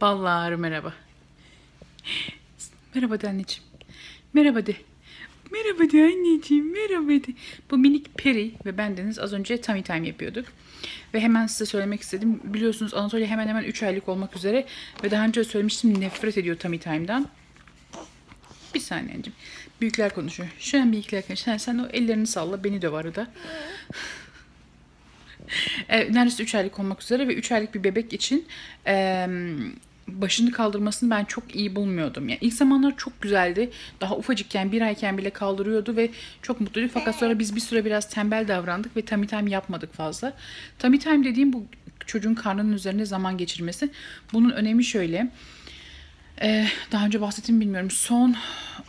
Ballar merhaba. Merhaba de anneciğim. Merhaba de. Merhaba de anneciğim. Merhaba de. Bu minik Peri ve bendeniz az önce tummy time yapıyorduk. Ve hemen size söylemek istedim. Biliyorsunuz Anatolia hemen hemen 3 aylık olmak üzere. Ve daha önce söylemiştim nefret ediyor tummy time'dan. Bir saniye anneciğim. Büyükler konuşuyor. Şu an büyükler konuşuyor. Sen, sen o ellerini salla. Beni döv arada. E, neredeyse 3 aylık olmak üzere ve 3 aylık bir bebek için e, başını kaldırmasını ben çok iyi bulmuyordum. Yani ilk zamanlar çok güzeldi. Daha ufacıkken, bir ayken bile kaldırıyordu ve çok mutluydu. Fakat sonra biz bir süre biraz tembel davrandık ve tummy time yapmadık fazla. Tummy time dediğim bu çocuğun karnının üzerinde zaman geçirmesi. Bunun önemi şöyle. Ee, daha önce bahsettim bilmiyorum. Son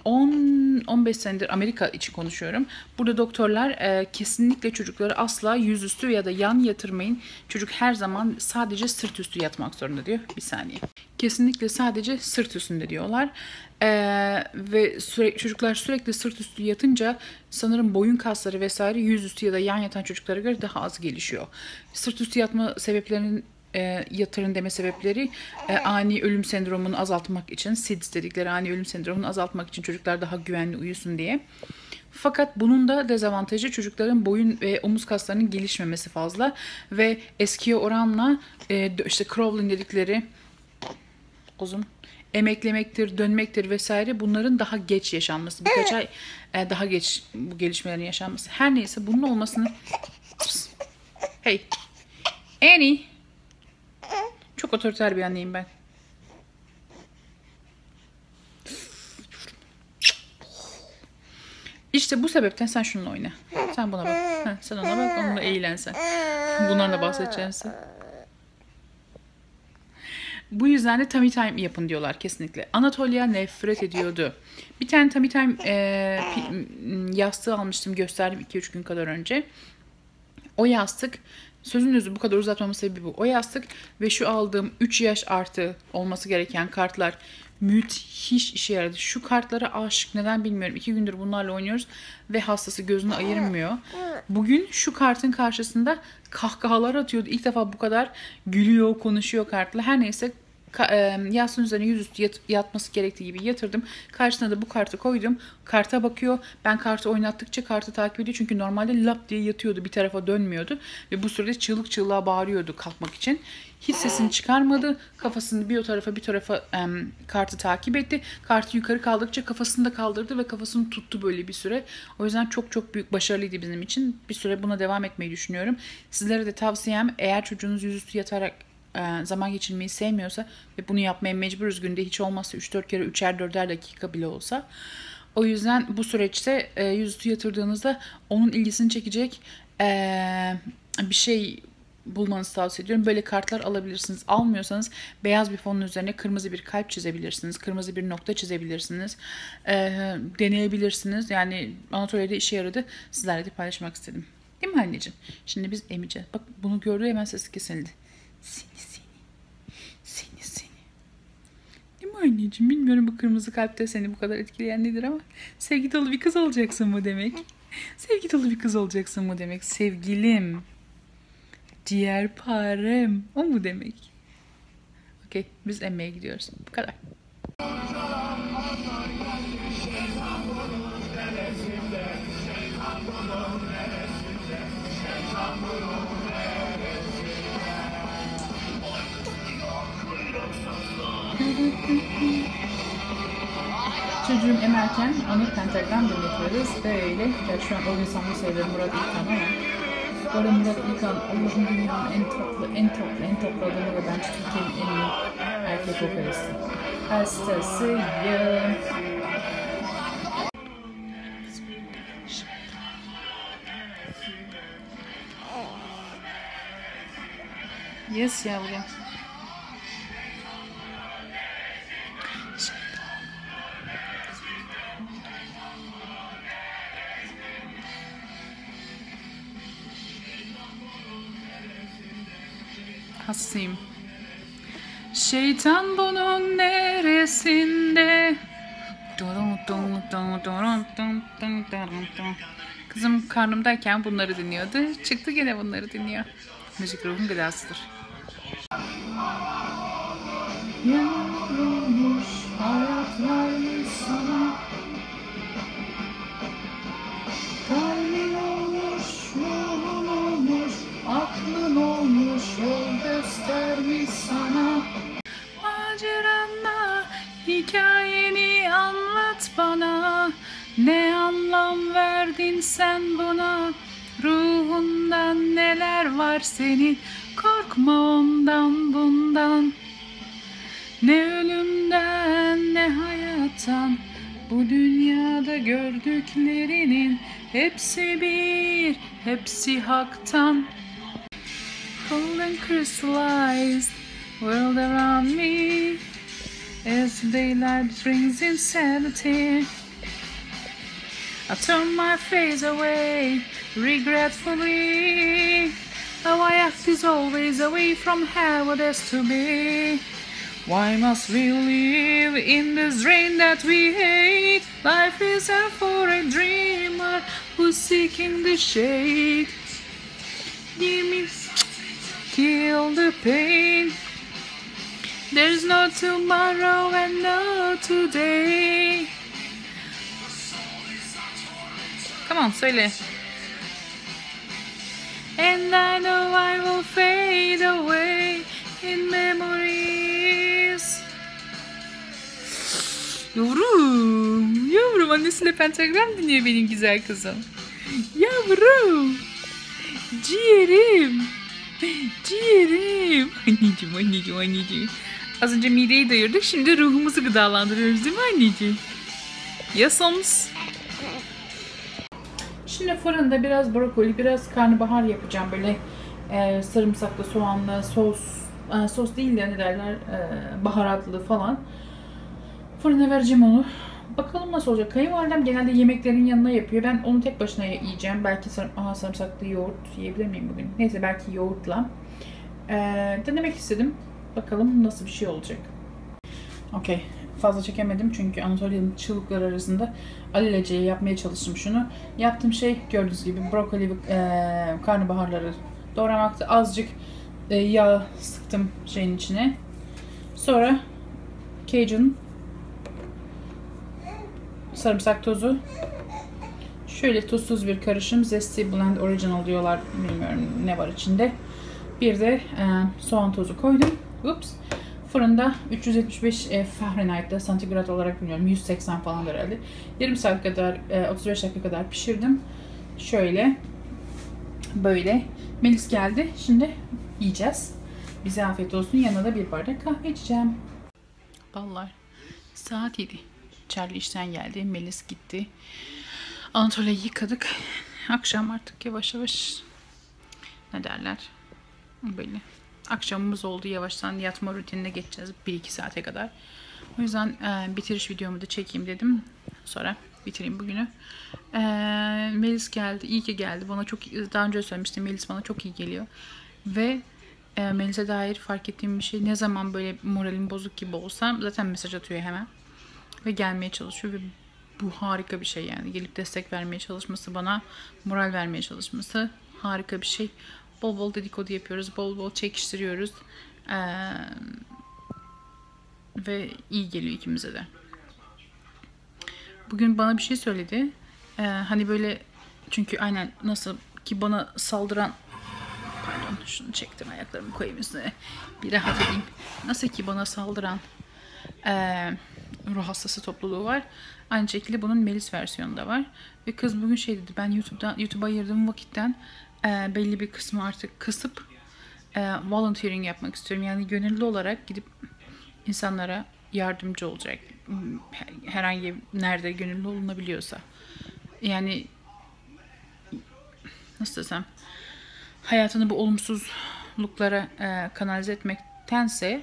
10-15 senedir Amerika için konuşuyorum. Burada doktorlar e, kesinlikle çocukları asla yüzüstü ya da yan yatırmayın. Çocuk her zaman sadece sırt üstü yatmak zorunda diyor. Bir saniye. Kesinlikle sadece sırt üstünde diyorlar. Ee, ve sürekli, çocuklar sürekli sırt üstü yatınca sanırım boyun kasları vesaire yüzüstü ya da yan yatan çocuklara göre daha az gelişiyor. Sırt üstü yatma sebeplerinin e, yatırın deme sebepleri e, ani ölüm sendromunu azaltmak için, SIDS dedikleri ani ölüm sendromunu azaltmak için çocuklar daha güvenli uyusun diye. Fakat bunun da dezavantajı çocukların boyun ve omuz kaslarının gelişmemesi fazla ve eskiye oranla e, işte crawling dedikleri uzun emeklemektir, dönmektir vesaire bunların daha geç yaşanması. Birkaç ay e, daha geç bu gelişmelerin yaşanması. Her neyse bunun olmasını Hey. Annie. Çok otoriter bir anneyim ben. İşte bu sebepten sen şununla oyna. Sen buna bak. Heh, sen ona bak, onunla eğlen sen. Bunlarla bahsedeceğim size. Bu yüzden de tummy time yapın diyorlar kesinlikle. Anatolia nefret ediyordu. Bir tane tummy time e, yastığı almıştım gösterdim 2-3 gün kadar önce. O yastık Sözün özü bu kadar uzatmamın sebebi bu. O yastık ve şu aldığım 3 yaş artı olması gereken kartlar müthiş işe yaradı. Şu kartlara aşık neden bilmiyorum. İki gündür bunlarla oynuyoruz ve hastası gözünü ayırmıyor. Bugün şu kartın karşısında kahkahalar atıyordu. İlk defa bu kadar gülüyor, konuşuyor kartla. Her neyse yastığın üzerine yüzüstü yat, yatması gerektiği gibi yatırdım. Karşısına da bu kartı koydum. Karta bakıyor. Ben kartı oynattıkça kartı takip ediyor. Çünkü normalde lap diye yatıyordu. Bir tarafa dönmüyordu. Ve bu sürede çığlık çığlığa bağırıyordu kalkmak için. Hiç sesini çıkarmadı. Kafasını bir o tarafa bir tarafa em, kartı takip etti. Kartı yukarı kaldıkça kafasını da kaldırdı ve kafasını tuttu böyle bir süre. O yüzden çok çok büyük başarılıydı bizim için. Bir süre buna devam etmeyi düşünüyorum. Sizlere de tavsiyem eğer çocuğunuz yüzüstü yatarak zaman geçirmeyi sevmiyorsa ve bunu yapmaya mecburuz günde hiç olmazsa 3-4 kere 3'er 4'er dakika bile olsa. O yüzden bu süreçte e, yüzüstü yatırdığınızda onun ilgisini çekecek e, bir şey bulmanızı tavsiye ediyorum. Böyle kartlar alabilirsiniz. Almıyorsanız beyaz bir fonun üzerine kırmızı bir kalp çizebilirsiniz. Kırmızı bir nokta çizebilirsiniz. E, deneyebilirsiniz. Yani Anatolia'da işe yaradı. Sizlerle de paylaşmak istedim. Değil mi anneciğim? Şimdi biz emeceğiz. Bak bunu gördü hemen sesi kesildi. Seni seni. Seni seni. Değil mi anneciğim? Bilmiyorum bu kırmızı kalpte seni bu kadar etkileyen nedir ama sevgi dolu bir kız olacaksın mı demek? Sevgi dolu bir kız olacaksın mı demek? Sevgilim. Diğer parem. O mu demek? Okey. Biz emmeye gidiyoruz. Bu kadar. Çocuğum emerken onu pentagram dinletiyoruz. Böyle, ya şu an o insanı seviyorum Murat İlkan ama arada Murat İlkan Allah'ın dünyanın en tatlı, en tatlı, en tatlı adamı ve bence Türkiye'nin en iyi erkek vokalisti. Hastasıyım. Yes yavrum. Hastayım. Şeytan bunun neresinde? Kızım karnımdayken bunları dinliyordu. Çıktı gene bunları dinliyor. Müzik ruhun gıdasıdır. Yorulmuş hayat neler var senin? Korkma ondan bundan. Ne ölümden ne hayattan. Bu dünyada gördüklerinin Hepsi bir, hepsi haktan. Cold crystallized world around me. As daylight brings insanity. I turn my face away regretfully. How I act is always away from how it is to be. Why must we live in this rain that we hate? Life is a for a dreamer who's seeking the shade. Give me, kill the pain. There's no tomorrow and no today. Come on, söyle. And I know Will fade away in memories. Yavrum, yavrum annesiyle pentagram dinliyor benim güzel kızım. Yavrum, ciğerim, ciğerim. Anneciğim, anneciğim, anneciğim. Az önce mideyi doyurduk, şimdi ruhumuzu gıdalandırıyoruz değil mi anneciğim? Yasons. Şimdi fırında biraz brokoli, biraz karnabahar yapacağım. Böyle e, sarımsaklı, soğanlı, sos, e, sos değil de ne derler, e, baharatlı falan. Fırına vereceğim onu. Bakalım nasıl olacak. Kayınvalidem genelde yemeklerin yanına yapıyor. Ben onu tek başına yiyeceğim. Belki sarım, aha, sarımsaklı yoğurt yiyebilir miyim bugün? Neyse belki yoğurtla. E, denemek istedim. Bakalım nasıl bir şey olacak. Okey. Fazla çekemedim çünkü Anatolia'nın çığlıkları arasında alelacele yapmaya çalıştım şunu. Yaptığım şey gördüğünüz gibi brokoli ve e, karnabaharları doğramaktı. Azıcık e, yağ sıktım şeyin içine. Sonra Cajun sarımsak tozu şöyle tuzsuz bir karışım Zesty Blend Original diyorlar bilmiyorum ne var içinde bir de e, soğan tozu koydum Ups. Fırında 375 e, Fahrenheit'te santigrat olarak bilmiyorum 180 falan herhalde. Yarım saat kadar e, 35 dakika kadar pişirdim. Şöyle böyle Melis geldi. Şimdi yiyeceğiz. Bize afiyet olsun. Yanına da bir bardak kahve içeceğim. Ballar. Saat 7. Charlie işten geldi. Melis gitti. Anatolia'yı yıkadık. Akşam artık yavaş yavaş ne derler? Böyle akşamımız oldu. Yavaştan yatma rutinine geçeceğiz. 1-2 saate kadar. O yüzden e, bitiriş videomu da çekeyim dedim. Sonra bitireyim bugünü. E, Melis geldi. İyi ki geldi. Bana çok daha önce söylemiştim. Melis bana çok iyi geliyor. Ve e, Melis'e dair fark ettiğim bir şey ne zaman böyle moralim bozuk gibi olsam zaten mesaj atıyor hemen. Ve gelmeye çalışıyor ve bu harika bir şey yani. Gelip destek vermeye çalışması bana moral vermeye çalışması harika bir şey. Bol bol dedikodu yapıyoruz. Bol bol çekiştiriyoruz. Ee, ve iyi geliyor ikimize de. Bugün bana bir şey söyledi. Ee, hani böyle çünkü aynen nasıl ki bana saldıran pardon şunu çektim ayaklarımı koyayım üstüne bir rahat edeyim. Nasıl ki bana saldıran e, ruh hastası topluluğu var. Aynı şekilde bunun Melis versiyonu da var. Ve kız bugün şey dedi ben YouTube'dan YouTube'a ayırdığım vakitten e, belli bir kısmı artık kısıp e, volunteering yapmak istiyorum. Yani gönüllü olarak gidip insanlara yardımcı olacak. Herhangi nerede gönüllü olunabiliyorsa. Yani nasıl desem hayatını bu olumsuzluklara e, kanalize etmektense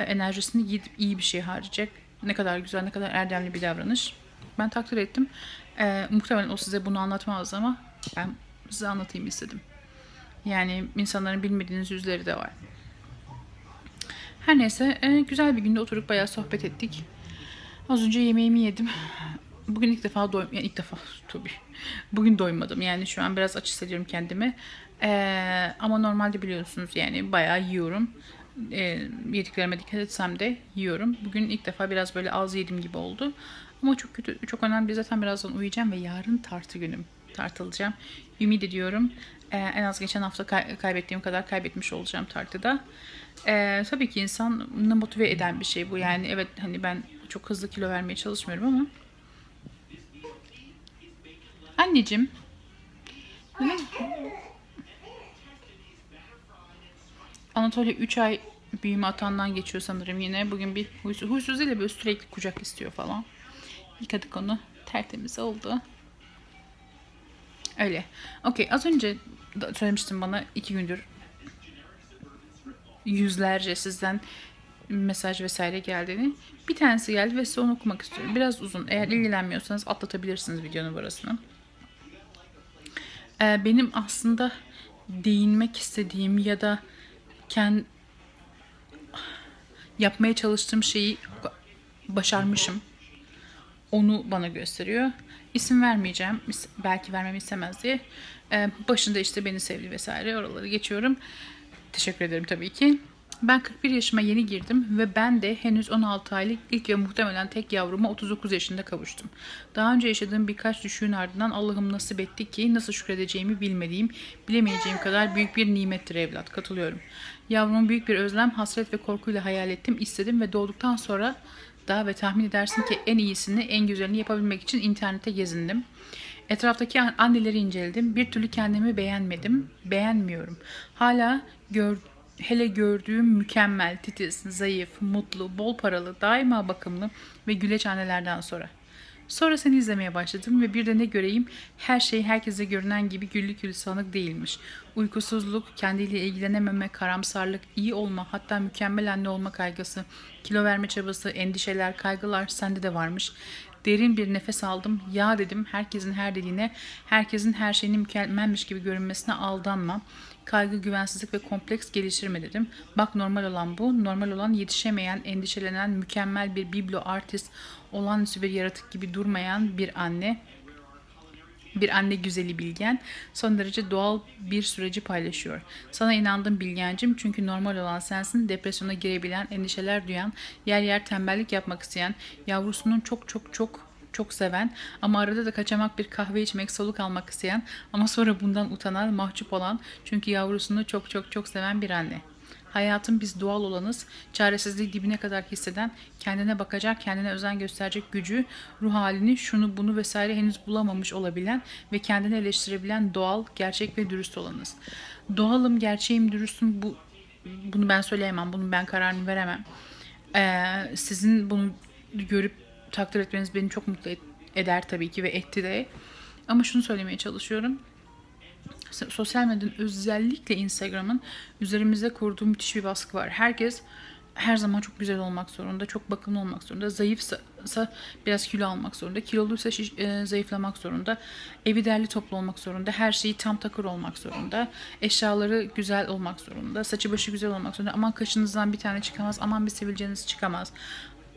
e, enerjisini gidip iyi bir şey harcayacak. Ne kadar güzel, ne kadar erdemli bir davranış. Ben takdir ettim. E, muhtemelen o size bunu anlatmaz ama ben size anlatayım istedim. Yani insanların bilmediğiniz yüzleri de var. Her neyse e, güzel bir günde oturup bayağı sohbet ettik. Az önce yemeğimi yedim. Bugün ilk defa doy yani ilk defa tabii. Bugün doymadım. Yani şu an biraz aç hissediyorum kendimi. Ee, ama normalde biliyorsunuz yani bayağı yiyorum. e, yediklerime dikkat etsem de yiyorum. Bugün ilk defa biraz böyle az yedim gibi oldu. Ama çok kötü, çok önemli. Zaten birazdan uyuyacağım ve yarın tartı günüm. Tartılacağım. Ümit ediyorum. e, en az geçen hafta kay- kaybettiğim kadar kaybetmiş olacağım tartıda. E, tabii ki insanı motive eden bir şey bu. Yani evet hani ben çok hızlı kilo vermeye çalışmıyorum ama Anneciğim. Anatolia 3 ay büyüme atandan geçiyor sanırım yine. Bugün bir huysuz, huysuz de böyle sürekli kucak istiyor falan. Yıkadık onu. Tertemiz oldu. Öyle. Okey az önce söylemiştim bana iki gündür yüzlerce sizden mesaj vesaire geldiğini. Bir tanesi geldi ve size onu okumak istiyorum. Biraz uzun. Eğer ilgilenmiyorsanız atlatabilirsiniz videonun burasını. Ee, benim aslında değinmek istediğim ya da kend yapmaya çalıştığım şeyi başarmışım. Onu bana gösteriyor. İsim vermeyeceğim. Belki vermemi istemez diye. Ee, başında işte beni sevdi vesaire. Oraları geçiyorum. Teşekkür ederim tabii ki. Ben 41 yaşıma yeni girdim ve ben de henüz 16 aylık ilk ve muhtemelen tek yavruma 39 yaşında kavuştum. Daha önce yaşadığım birkaç düşüğün ardından Allah'ım nasip etti ki nasıl şükredeceğimi bilmediğim, bilemeyeceğim kadar büyük bir nimettir evlat. Katılıyorum. Yavrumu büyük bir özlem, hasret ve korkuyla hayal ettim, istedim ve doğduktan sonra da ve tahmin edersin ki en iyisini, en güzelini yapabilmek için internete gezindim. Etraftaki an- anneleri inceledim. Bir türlü kendimi beğenmedim. Beğenmiyorum. Hala gör, hele gördüğüm mükemmel, titiz, zayıf, mutlu, bol paralı, daima bakımlı ve güleç annelerden sonra. Sonra seni izlemeye başladım ve bir de ne göreyim her şey herkese görünen gibi güllük gülistanlık değilmiş. Uykusuzluk, kendiyle ilgilenememe, karamsarlık, iyi olma hatta mükemmel anne olma kaygısı, kilo verme çabası, endişeler, kaygılar sende de varmış. Derin bir nefes aldım. Ya dedim herkesin her dediğine, herkesin her şeyinin mükemmelmiş gibi görünmesine aldanma. Kaygı, güvensizlik ve kompleks geliştirme dedim. Bak normal olan bu. Normal olan yetişemeyen, endişelenen, mükemmel bir biblo artist, olağanüstü bir yaratık gibi durmayan bir anne bir anne güzeli Bilgen son derece doğal bir süreci paylaşıyor. Sana inandım Bilgencim çünkü normal olan sensin. Depresyona girebilen, endişeler duyan, yer yer tembellik yapmak isteyen, yavrusunun çok çok çok çok seven ama arada da kaçamak bir kahve içmek, soluk almak isteyen ama sonra bundan utanan, mahcup olan çünkü yavrusunu çok çok çok seven bir anne. Hayatın biz doğal olanız, çaresizliği dibine kadar hisseden, kendine bakacak, kendine özen gösterecek gücü, ruh halini, şunu bunu vesaire henüz bulamamış olabilen ve kendini eleştirebilen doğal, gerçek ve dürüst olanız. Doğalım, gerçeğim, dürüstüm bu bunu ben söyleyemem, bunun ben kararını veremem. Ee, sizin bunu görüp takdir etmeniz beni çok mutlu eder tabii ki ve etti de. Ama şunu söylemeye çalışıyorum sosyal medyanın özellikle Instagram'ın üzerimize kurduğu müthiş bir baskı var. Herkes her zaman çok güzel olmak zorunda, çok bakımlı olmak zorunda. Zayıfsa biraz kilo almak zorunda, kiloluysa şiş, e, zayıflamak zorunda. Evi derli toplu olmak zorunda, her şeyi tam takır olmak zorunda. Eşyaları güzel olmak zorunda, saçı başı güzel olmak zorunda. Aman kaşınızdan bir tane çıkamaz, aman bir sivilceniz çıkamaz.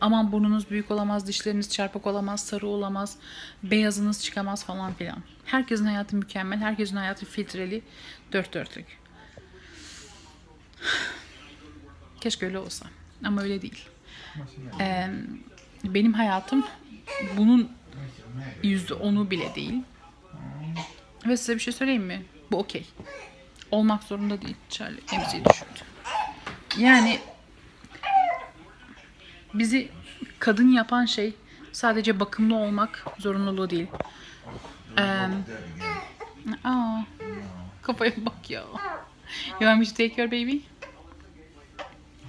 Aman burnunuz büyük olamaz, dişleriniz çarpık olamaz, sarı olamaz, beyazınız çıkamaz falan filan. Herkesin hayatı mükemmel, herkesin hayatı filtreli, dört dörtlük. Keşke öyle olsa. Ama öyle değil. Ee, benim hayatım bunun yüzde onu bile değil. Ve size bir şey söyleyeyim mi? Bu okey. Olmak zorunda değil. Charlie emziği düşürdü. Yani bizi kadın yapan şey sadece bakımlı olmak zorunluluğu değil. Ee, aa, kafaya bak ya. You want me to take your baby?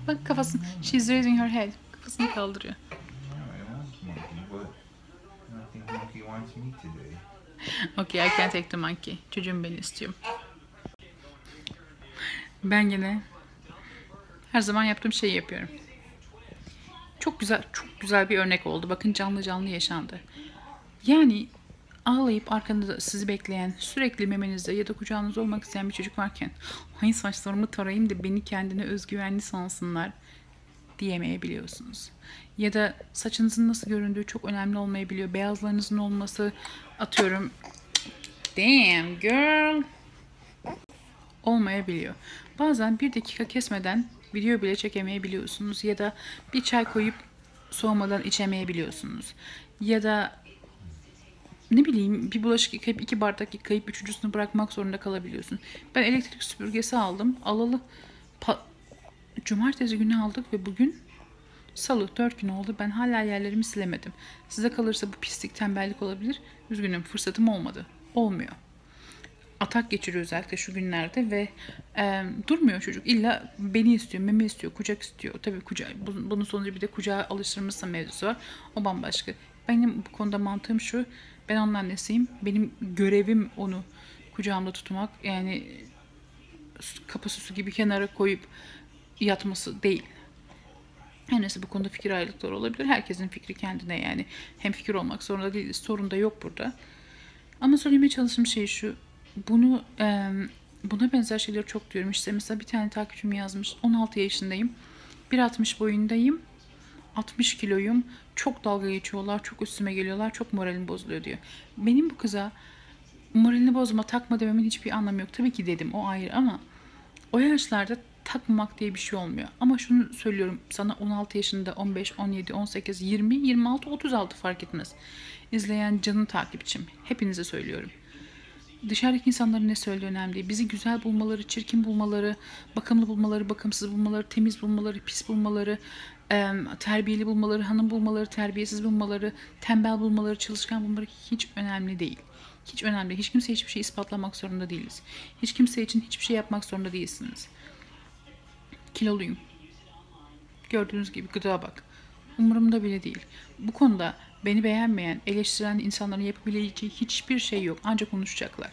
Bak kafasını. She's raising her head. Kafasını kaldırıyor. Okay, I can take the monkey. Çocuğum beni istiyor. Ben yine her zaman yaptığım şeyi yapıyorum. Çok güzel, çok güzel bir örnek oldu. Bakın canlı canlı yaşandı. Yani ağlayıp arkanda sizi bekleyen, sürekli memenizde ya da kucağınızda olmak isteyen bir çocuk varken hay saçlarımı tarayayım da beni kendine özgüvenli sansınlar diyemeyebiliyorsunuz. Ya da saçınızın nasıl göründüğü çok önemli olmayabiliyor. Beyazlarınızın olması atıyorum damn girl olmayabiliyor. Bazen bir dakika kesmeden video bile çekemeyebiliyorsunuz ya da bir çay koyup soğumadan içemeyebiliyorsunuz. Ya da ne bileyim bir bulaşık yıkayıp iki bardak yıkayıp üçüncüsünü bırakmak zorunda kalabiliyorsun. Ben elektrik süpürgesi aldım. Alalı cumartesi günü aldık ve bugün salı 4 gün oldu. Ben hala yerlerimi silemedim. Size kalırsa bu pislik tembellik olabilir. Üzgünüm fırsatım olmadı. Olmuyor. Atak geçiriyor özellikle şu günlerde ve e, durmuyor çocuk. İlla beni istiyor, meme istiyor, kucak istiyor. Tabii kucak, bunun sonucu bir de kucağa alıştırmışsa mevzusu var. O bambaşka. Benim bu konuda mantığım şu. Ben onun annesiyim. Benim görevim onu kucağımda tutmak. Yani kapı süsü gibi kenara koyup yatması değil. Her neyse bu konuda fikir ayrılıkları olabilir. Herkesin fikri kendine yani. Hem fikir olmak zorunda değiliz. Sorun da yok burada. Ama söylemeye çalıştığım şey şu. Bunu e, buna benzer şeyleri çok diyorum. İşte mesela bir tane takipçim yazmış. 16 yaşındayım. 1.60 boyundayım. 60 kiloyum. Çok dalga geçiyorlar. Çok üstüme geliyorlar. Çok moralim bozuluyor diyor. Benim bu kıza moralini bozma takma dememin hiçbir anlamı yok. Tabii ki dedim o ayrı ama o yaşlarda takmamak diye bir şey olmuyor. Ama şunu söylüyorum sana 16 yaşında 15, 17, 18, 20, 26, 36 fark etmez. İzleyen canın takipçim. Hepinize söylüyorum. Dışarıdaki insanların ne söylediği önemli değil. Bizi güzel bulmaları, çirkin bulmaları, bakımlı bulmaları, bakımsız bulmaları, temiz bulmaları, pis bulmaları, terbiyeli bulmaları, hanım bulmaları, terbiyesiz bulmaları, tembel bulmaları, çalışkan bulmaları hiç önemli değil. Hiç önemli. Hiç kimseye hiçbir şey ispatlamak zorunda değiliz. Hiç kimse için hiçbir şey yapmak zorunda değilsiniz. Kiloluyum. Gördüğünüz gibi gıda bak. Umurumda bile değil. Bu konuda beni beğenmeyen, eleştiren insanların yapabileceği hiçbir şey yok. Ancak konuşacaklar.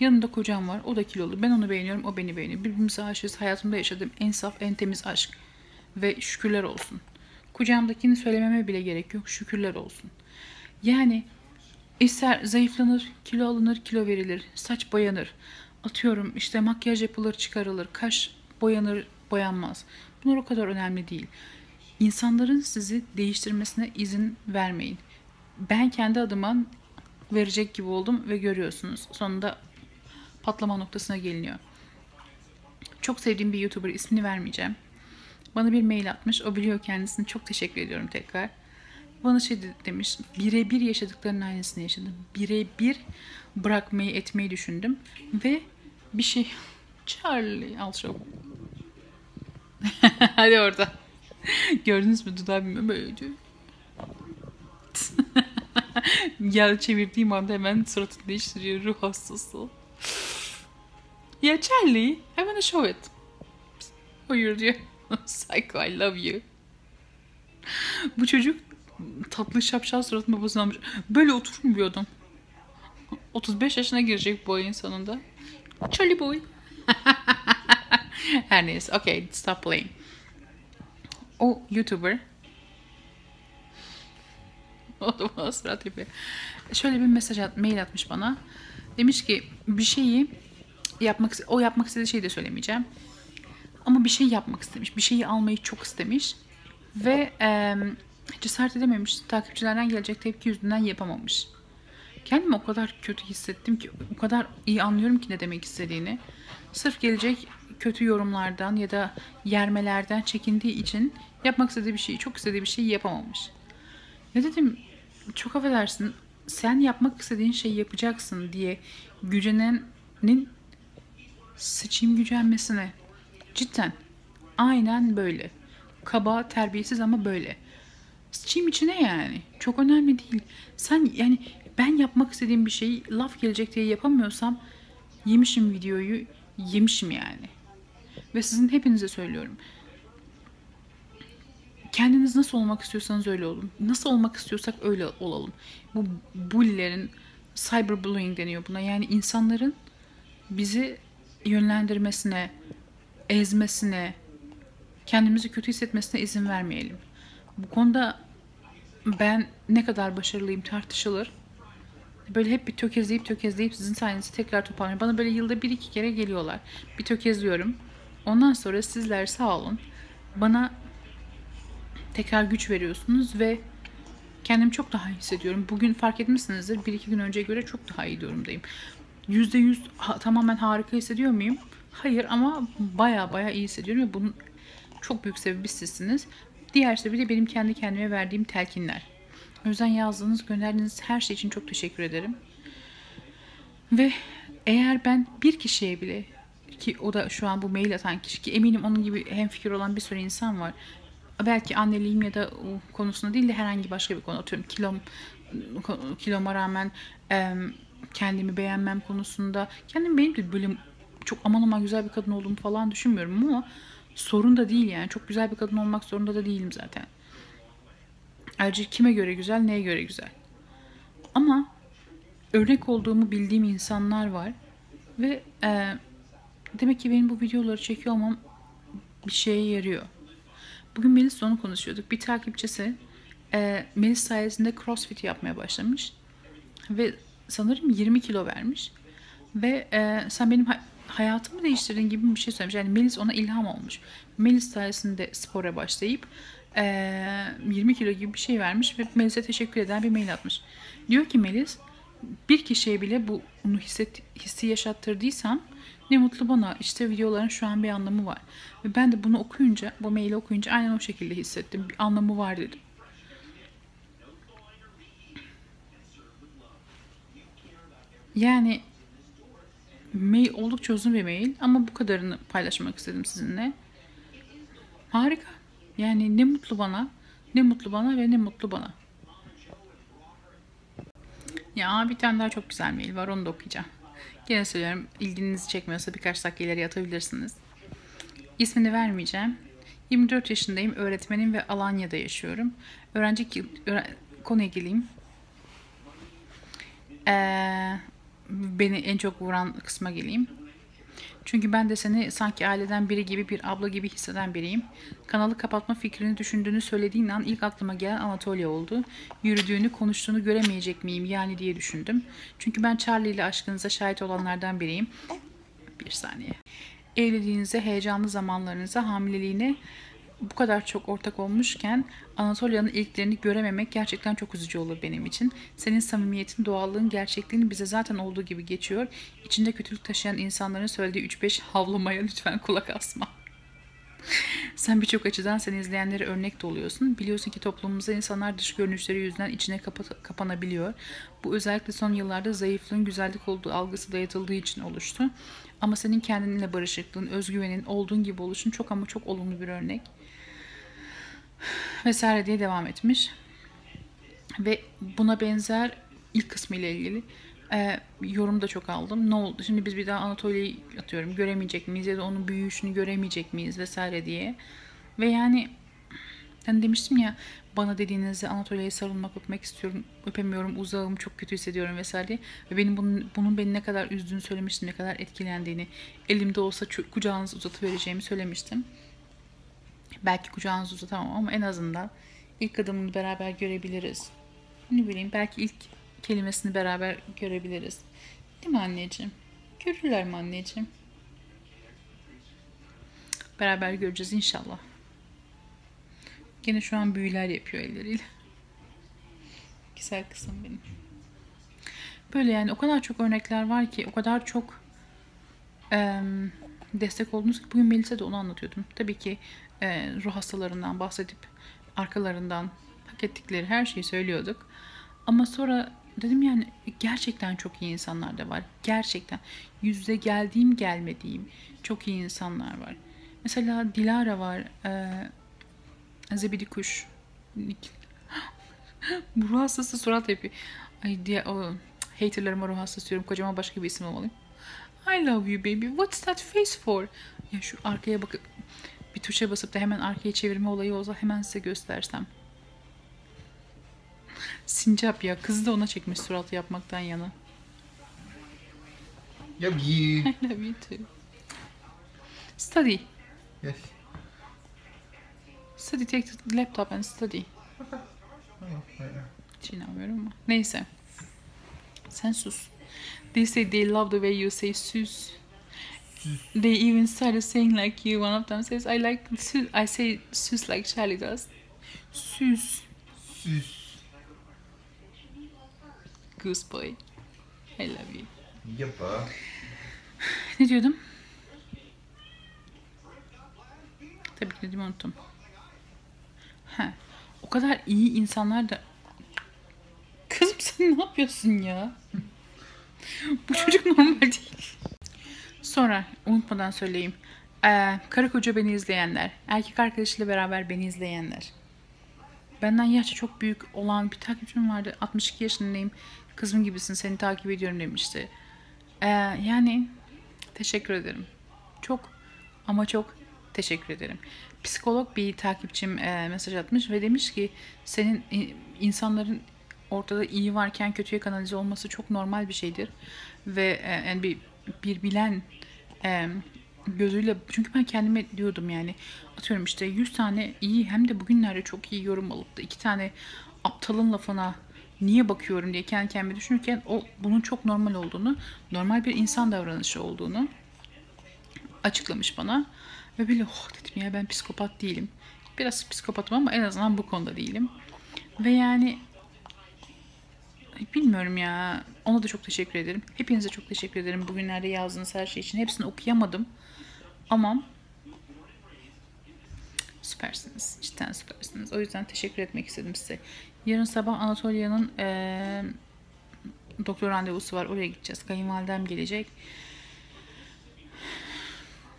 Yanında kocam var. O da kilolu. Ben onu beğeniyorum. O beni beğeniyor. Birbirimize aşığız. Hayatımda yaşadığım en saf, en temiz aşk. Ve şükürler olsun. Kucağımdakini söylememe bile gerek yok. Şükürler olsun. Yani ister zayıflanır, kilo alınır, kilo verilir. Saç boyanır. Atıyorum işte makyaj yapılır, çıkarılır. Kaş boyanır, boyanmaz. Bunlar o kadar önemli değil. İnsanların sizi değiştirmesine izin vermeyin. Ben kendi adıma verecek gibi oldum ve görüyorsunuz. Sonunda patlama noktasına geliniyor. Çok sevdiğim bir YouTuber ismini vermeyeceğim. Bana bir mail atmış. O biliyor kendisini. Çok teşekkür ediyorum tekrar. Bana şey de- demiş. Birebir yaşadıklarının aynısını yaşadım. Birebir bırakmayı etmeyi düşündüm. Ve bir şey... Charlie al şov. Hadi orada. Gördünüz mü dudağı bilmem böyle. ya çevirdiğim anda hemen suratını değiştiriyor ruh hastası. Ya Charlie, I wanna show it. Hayır diyor. Psycho, I love you. Bu çocuk tatlı şapşal suratıma bozulmuş. Böyle oturur bir adam? 35 yaşına girecek bu ayın sonunda. Charlie boy. Her neyse. Okay, stop playing. O YouTuber o da bana surat yapıyor. Şöyle bir mesaj at, mail atmış bana. Demiş ki bir şeyi yapmak o yapmak istediği şeyi de söylemeyeceğim. Ama bir şey yapmak istemiş. Bir şeyi almayı çok istemiş. Ve e, cesaret edememiş. Takipçilerden gelecek tepki yüzünden yapamamış. Kendimi o kadar kötü hissettim ki o kadar iyi anlıyorum ki ne demek istediğini. Sırf gelecek kötü yorumlardan ya da yermelerden çekindiği için yapmak istediği bir şeyi, çok istediği bir şeyi yapamamış. Ne dedim? Çok affedersin. Sen yapmak istediğin şeyi yapacaksın diye gücenenin sıçayım gücenmesine. Cidden. Aynen böyle. Kaba, terbiyesiz ama böyle. Sıçayım içine yani. Çok önemli değil. Sen yani ben yapmak istediğim bir şeyi laf gelecek diye yapamıyorsam yemişim videoyu, yemişim yani. Ve sizin hepinize söylüyorum. Kendiniz nasıl olmak istiyorsanız öyle olun. Nasıl olmak istiyorsak öyle olalım. Bu bully'lerin cyberbullying deniyor buna. Yani insanların bizi yönlendirmesine, ezmesine, kendimizi kötü hissetmesine izin vermeyelim. Bu konuda ben ne kadar başarılıyım tartışılır. Böyle hep bir tökezleyip tökezleyip sizin sayenizde tekrar toparlanıyorum. Bana böyle yılda bir iki kere geliyorlar. Bir tökezliyorum. Ondan sonra sizler sağ olun. Bana tekrar güç veriyorsunuz ve kendimi çok daha iyi hissediyorum. Bugün fark etmişsinizdir. Bir iki gün önceye göre çok daha iyi durumdayım. Yüzde yüz tamamen harika hissediyor muyum? Hayır ama baya baya iyi hissediyorum ve bunun çok büyük sebebi sizsiniz. Diğer sebebi de benim kendi kendime verdiğim telkinler. O yüzden yazdığınız, gönderdiğiniz her şey için çok teşekkür ederim. Ve eğer ben bir kişiye bile ki o da şu an bu mail atan kişi ki eminim onun gibi hemfikir olan bir sürü insan var. Belki anneliğim ya da konusunda değil de herhangi başka bir konu atıyorum kilom kiloma rağmen kendimi beğenmem konusunda kendim benim de böyle çok aman aman güzel bir kadın olduğumu falan düşünmüyorum ama sorun da değil yani çok güzel bir kadın olmak zorunda da değilim zaten. Ayrıca kime göre güzel, neye göre güzel. Ama örnek olduğumu bildiğim insanlar var ve e, demek ki benim bu videoları çekiyor olmam bir şeye yarıyor. Bugün Melis onu konuşuyorduk. Bir takipçisi e, Melis sayesinde crossfit yapmaya başlamış ve sanırım 20 kilo vermiş ve e, sen benim ha- hayatımı değiştirdin gibi bir şey söylemiş. Yani Melis ona ilham olmuş. Melis sayesinde spora başlayıp e, 20 kilo gibi bir şey vermiş ve Melis'e teşekkür eden bir mail atmış. Diyor ki Melis bir kişiye bile bu bunu hisset, hissi yaşattırdıysam ne mutlu bana. İşte videoların şu an bir anlamı var. Ve ben de bunu okuyunca, bu maili okuyunca aynen o şekilde hissettim. Bir anlamı var dedim. Yani mail oldukça uzun bir mail ama bu kadarını paylaşmak istedim sizinle. Harika. Yani ne mutlu bana, ne mutlu bana ve ne mutlu bana. Ya bir tane daha çok güzel mail var onu da okuyacağım. Gene söylüyorum ilginizi çekmiyorsa birkaç dakika ileri atabilirsiniz. İsmini vermeyeceğim. 24 yaşındayım, öğretmenim ve Alanya'da yaşıyorum. Öğrenci ki- öğre- konuya. Ee, beni en çok vuran kısma geleyim. Çünkü ben de seni sanki aileden biri gibi bir abla gibi hisseden biriyim. Kanalı kapatma fikrini düşündüğünü söylediğin an ilk aklıma gelen Anatolia oldu. Yürüdüğünü, konuştuğunu göremeyecek miyim yani diye düşündüm. Çünkü ben Charlie ile aşkınıza şahit olanlardan biriyim. Bir saniye. Evliliğinize, heyecanlı zamanlarınıza, hamileliğine bu kadar çok ortak olmuşken Anatolia'nın ilklerini görememek gerçekten çok üzücü olur benim için. Senin samimiyetin, doğallığın, gerçekliğin bize zaten olduğu gibi geçiyor. İçinde kötülük taşıyan insanların söylediği 3-5 havlamaya lütfen kulak asma. Sen birçok açıdan seni izleyenlere örnek de oluyorsun. Biliyorsun ki toplumumuzda insanlar dış görünüşleri yüzünden içine kapa- kapanabiliyor. Bu özellikle son yıllarda zayıflığın güzellik olduğu algısı dayatıldığı için oluştu. Ama senin kendinle barışıklığın, özgüvenin, olduğun gibi oluşun çok ama çok olumlu bir örnek. Vesaire diye devam etmiş. Ve buna benzer ilk kısmı ile ilgili e, yorum da çok aldım. Ne oldu? Şimdi biz bir daha Anatolia'yı atıyorum göremeyecek miyiz ya da onun büyüyüşünü göremeyecek miyiz vesaire diye. Ve yani hani demiştim ya bana dediğinizde Anatolia'yı sarılmak, öpmek istiyorum, öpemiyorum, uzağım, çok kötü hissediyorum vesaire diye. Ve benim bunun, bunun beni ne kadar üzdüğünü söylemiştim, ne kadar etkilendiğini, elimde olsa kucağınızı uzatıvereceğimi söylemiştim. Belki kucağınızı uzatamam ama en azından ilk adımını beraber görebiliriz. Ne bileyim belki ilk kelimesini beraber görebiliriz. Değil mi anneciğim? Görürler mi anneciğim? Beraber göreceğiz inşallah. Gene şu an büyüler yapıyor elleriyle. Güzel kızım benim. Böyle yani o kadar çok örnekler var ki, o kadar çok em, destek oldunuz ki bugün Melis'e de onu anlatıyordum. Tabii ki e, ruh hastalarından bahsedip arkalarından hak ettikleri her şeyi söylüyorduk. Ama sonra dedim yani gerçekten çok iyi insanlar da var. Gerçekten yüzde geldiğim gelmediğim çok iyi insanlar var. Mesela Dilara var. E, Zebidi Kuş. ruh hastası surat yapıyor. Ay diye o haterlarıma ruh hastası diyorum. Kocama başka bir isim olmalıyım. I love you baby. What's that face for? Ya şu arkaya bakıp bir tuşa basıp da hemen arkaya çevirme olayı olsa hemen size göstersem. Sincap ya. Kızı da ona çekmiş suratı yapmaktan yana. Love you. I love you too. Study. yes. Study. Take the laptop and study. Hiç inanmıyorum ama. Neyse. Sen sus. They say they love the way you say sus. They even started saying like you. One of them says, I like sus. I say sus like Charlie does. Sus. Sus. Goose boy. I love you. Yappa. Ne diyordum? Tabii ki dediğimi unuttum. He. O kadar iyi insanlar da... Kızım sen ne yapıyorsun ya? Bu çocuk normal değil. Sonra unutmadan söyleyeyim. Ee, karı koca beni izleyenler, erkek arkadaşıyla beraber beni izleyenler. Benden yaşça çok büyük olan bir takipçim vardı. 62 yaşındayım. Kızım gibisin seni takip ediyorum demişti. Ee, yani teşekkür ederim. Çok ama çok teşekkür ederim. Psikolog bir takipçim e, mesaj atmış ve demiş ki senin i- insanların ortada iyi varken kötüye kanalize olması çok normal bir şeydir. Ve e, yani bir, bir bilen e, gözüyle çünkü ben kendime diyordum yani atıyorum işte 100 tane iyi hem de bugünlerde çok iyi yorum alıp da iki tane aptalın lafına niye bakıyorum diye kendi kendime düşünürken o bunun çok normal olduğunu, normal bir insan davranışı olduğunu açıklamış bana. Ve böyle oh dedim ya ben psikopat değilim. Biraz psikopatım ama en azından bu konuda değilim. Ve yani bilmiyorum ya. Ona da çok teşekkür ederim. Hepinize çok teşekkür ederim bugünlerde yazdığınız her şey için. Hepsini okuyamadım. Ama süpersiniz. Cidden süpersiniz. O yüzden teşekkür etmek istedim size. Yarın sabah Anatolia'nın eee doktor randevusu var. Oraya gideceğiz. Kayınvalidem gelecek.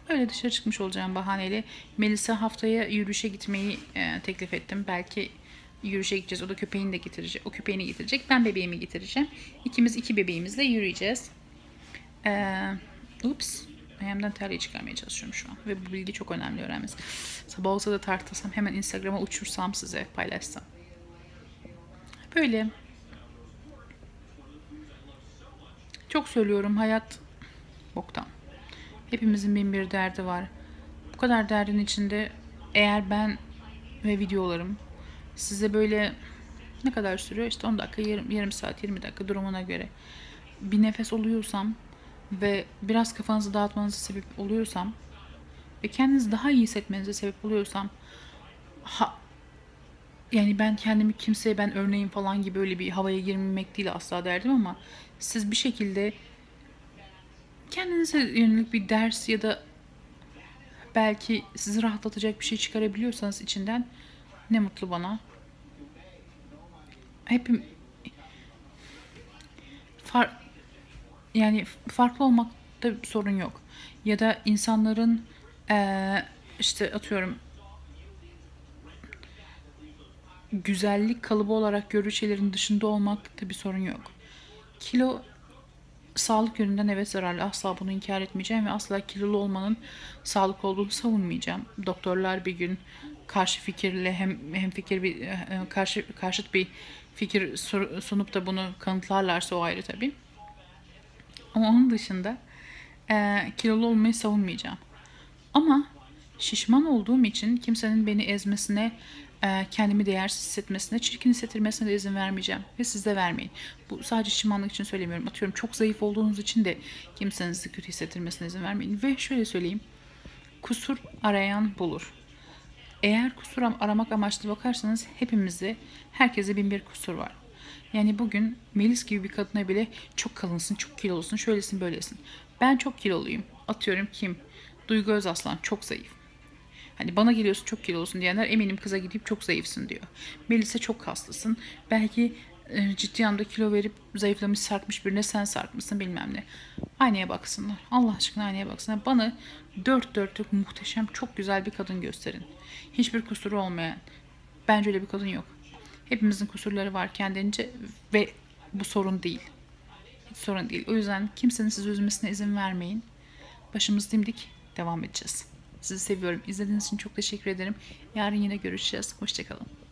Öyle dışarı çıkmış olacağım bahaneyle. Melisa haftaya yürüyüşe gitmeyi e, teklif ettim. Belki yürüyüşe gideceğiz. O da köpeğini de getirecek. O köpeğini getirecek. Ben bebeğimi getireceğim. İkimiz iki bebeğimizle yürüyeceğiz. Ee, ups. Ayağımdan terliği çıkarmaya çalışıyorum şu an. Ve bu bilgi çok önemli öğrenmesi. Sabah olsa da tartılsam hemen Instagram'a uçursam size paylaşsam. Böyle. Çok söylüyorum hayat boktan. Hepimizin bin bir derdi var. Bu kadar derdin içinde eğer ben ve videolarım size böyle ne kadar sürüyor? İşte 10 dakika, yarım, yarım saat, 20 dakika durumuna göre bir nefes oluyorsam ve biraz kafanızı dağıtmanıza sebep oluyorsam ve kendinizi daha iyi hissetmenize sebep oluyorsam ha, yani ben kendimi kimseye ben örneğim falan gibi öyle bir havaya girmemek değil asla derdim ama siz bir şekilde kendinize yönelik bir ders ya da belki sizi rahatlatacak bir şey çıkarabiliyorsanız içinden ne mutlu bana. Hepim far, yani farklı olmakta bir sorun yok. Ya da insanların eee, işte atıyorum güzellik kalıbı olarak gördüğü şeylerin dışında olmakta bir sorun yok. Kilo sağlık yönünden evet zararlı. Asla bunu inkar etmeyeceğim ve asla kilolu olmanın sağlık olduğunu savunmayacağım. Doktorlar bir gün karşı fikirle hem hem fikir bir e, karşı karşıt bir fikir sunup da bunu kanıtlarlarsa o ayrı tabii. Ama onun dışında e, kilolu olmayı savunmayacağım. Ama şişman olduğum için kimsenin beni ezmesine, e, kendimi değersiz hissetmesine, çirkin hissettirmesine de izin vermeyeceğim. Ve siz de vermeyin. Bu sadece şişmanlık için söylemiyorum. Atıyorum çok zayıf olduğunuz için de kimsenin kötü hissettirmesine izin vermeyin. Ve şöyle söyleyeyim. Kusur arayan bulur. Eğer kusur am- aramak amaçlı bakarsanız hepimizde, herkese bin bir kusur var. Yani bugün Melis gibi bir kadına bile çok kalınsın, çok kilolusun, şöylesin, böylesin. Ben çok kiloluyum. Atıyorum kim? Duygu Özaslan çok zayıf. Hani bana geliyorsun çok kilolusun diyenler eminim kıza gidip çok zayıfsın diyor. Melis'e çok kaslısın. Belki ciddi anlamda kilo verip zayıflamış sarkmış birine sen sarkmışsın bilmem ne. Aynaya baksınlar. Allah aşkına aynaya baksınlar. Bana dört dörtlük muhteşem çok güzel bir kadın gösterin. Hiçbir kusuru olmayan. Bence öyle bir kadın yok. Hepimizin kusurları var kendince ve bu sorun değil. Hiç sorun değil. O yüzden kimsenin sizi üzmesine izin vermeyin. Başımız dimdik devam edeceğiz. Sizi seviyorum. İzlediğiniz için çok teşekkür ederim. Yarın yine görüşeceğiz. Hoşçakalın.